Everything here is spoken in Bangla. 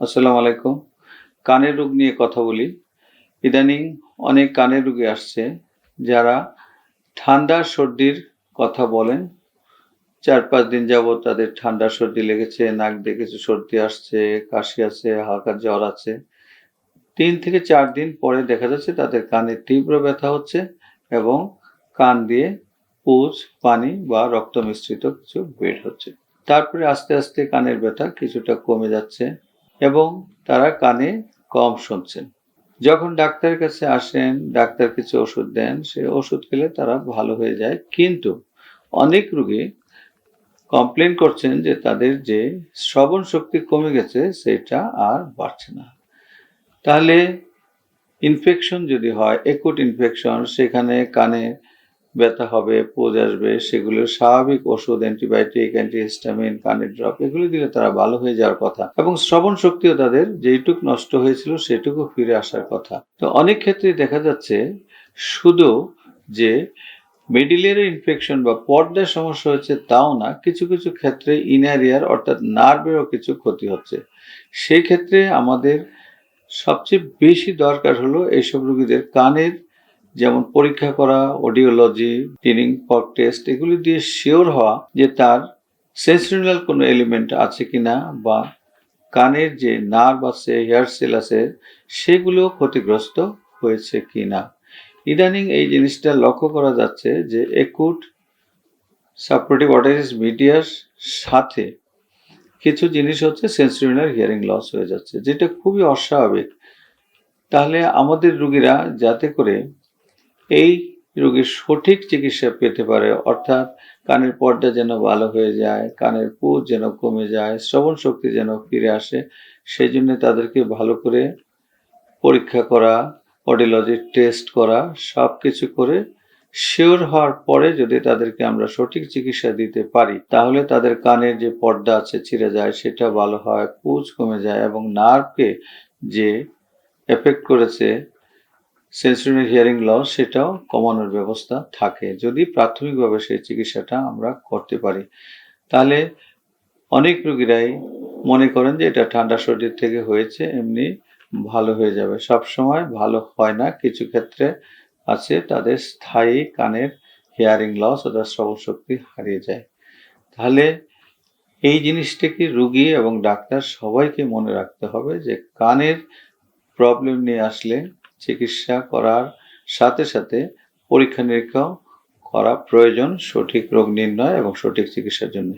আসসালামু আলাইকুম। কানের রোগ নিয়ে কথা বলি। ইদানিং অনেক কানের রোগী আসছে যারা ঠান্ডা সর্দির কথা বলেন। চার পাঁচ দিন যাবত তাদের ঠান্ডা সর্দি লেগেছে, নাক দিয়ে কিছু সর্দি আসছে, কাশি আছে, হালকা জ্বর আছে। তিন থেকে চার দিন পরে দেখা যাচ্ছে তাদের কানে তীব্র ব্যথা হচ্ছে এবং কান দিয়ে পুজ, পানি বা রক্ত মিশ্রিত কিছু বের হচ্ছে। তারপরে আস্তে আস্তে কানের ব্যথা কিছুটা কমে যাচ্ছে। এবং তারা কানে কম শুনছেন। যখন ডাক্তারের কাছে আসেন, ডাক্তার কিছু ওষুধ দেন, সে ওষুধ খেলে তারা ভালো হয়ে যায়। কিন্তু অনেক রোগী কমপ্লেন করছেন যে তাদের যে শ্রবণ শক্তি কমে গেছে, সেটা আর বাড়ছে না। তাহলে ইনফেকশন যদি হয়, একুট ইনফেকশন, সেখানে কানে ব্যথা হবে, পোজ আসবে, সেগুলো স্বাভাবিক ওষুধ, অ্যান্টিবায়োটিক, অ্যান্টিহিস্টামিন, কানের ড্রপ, এগুলো দিলে তারা ভালো হয়ে যাওয়ার কথা। এবং শ্রবণ শক্তিও তাদের যেইটুক নষ্ট হয়েছিল সেটুকু ফিরে আসার কথা। তো অনেক ক্ষেত্রে দেখা যাচ্ছে শুধু যে মিডিলের ইনফেকশন বা পর্দার সমস্যা হচ্ছে তাও না, কিছু কিছু ক্ষেত্রে ইনারিয়ার অর্থাৎ নার্ভেরও কিছু ক্ষতি হচ্ছে। সেই ক্ষেত্রে আমাদের সবচেয়ে বেশি দরকার হলো এইসব রোগীদের কানের যেমন পরীক্ষা করা অডিওলজি টিনিং ফক টেস্ট এগুলি দিয়ে শিওর হওয়া যে তার সেন্সরিনাল কোনো এলিমেন্ট আছে কিনা বা কানের যে নার্ভ আছে হেয়ার সেল আছে সেগুলো ক্ষতিগ্রস্ত হয়েছে কি না ইদানিং এই জিনিসটা লক্ষ্য করা যাচ্ছে যে একুট সাপোর্টিভ অটাইটিস মিডিয়ার সাথে কিছু জিনিস হচ্ছে সেন্সরিনাল হিয়ারিং লস হয়ে যাচ্ছে, যেটা খুবই অস্বাভাবিক। তাহলে আমাদের রুগীরা যাতে করে এই রোগীর সঠিক চিকিৎসা পেতে পারে, অর্থাৎ কানের পর্দা যেন ভালো হয়ে যায়, কানের পুজ যেন কমে যায়, শ্রবণ শক্তি যেন ফিরে আসে সেই জন্য তাদেরকে ভালো করে পরীক্ষা করা অডিওলজির টেস্ট করা সব কিছু করে শিওর হওয়ার পরে যদি তাদেরকে আমরা সঠিক চিকিৎসা দিতে পারি, তাহলে তাদের কানের যে পর্দা আছে ছিঁড়ে যায়, সেটা ভালো হয় পুজ কমে যায় এবং নার্ভকে যে এফেক্ট করেছে সেন্সরি হিয়ারিং লস সেটাও কমানোর ব্যবস্থা থাকে। যদি প্রাথমিকভাবে সেই চিকিৎসাটা আমরা করতে পারি, তাহলে অনেক রোগীরাই মনে করেন যে এটা ঠান্ডা শরীর থেকে হয়েছে, এমনি ভালো হয়ে যাবে। সব সময় ভালো হয় না, কিছু ক্ষেত্রে আছে তাদের স্থায়ী কানের হিয়ারিং লস অর্থাৎ শ্রবণ শক্তি হারিয়ে যায়। তাহলে এই জিনিসটাকে রুগী এবং ডাক্তার সবাইকে মনে রাখতে হবে যে কানের প্রবলেম নিয়ে আসলে চিকিৎসা করার সাথে সাথে পরীক্ষা নিরীক্ষাও করা প্রয়োজন, সঠিক রোগ নির্ণয় এবং সঠিক চিকিৎসার জন্য।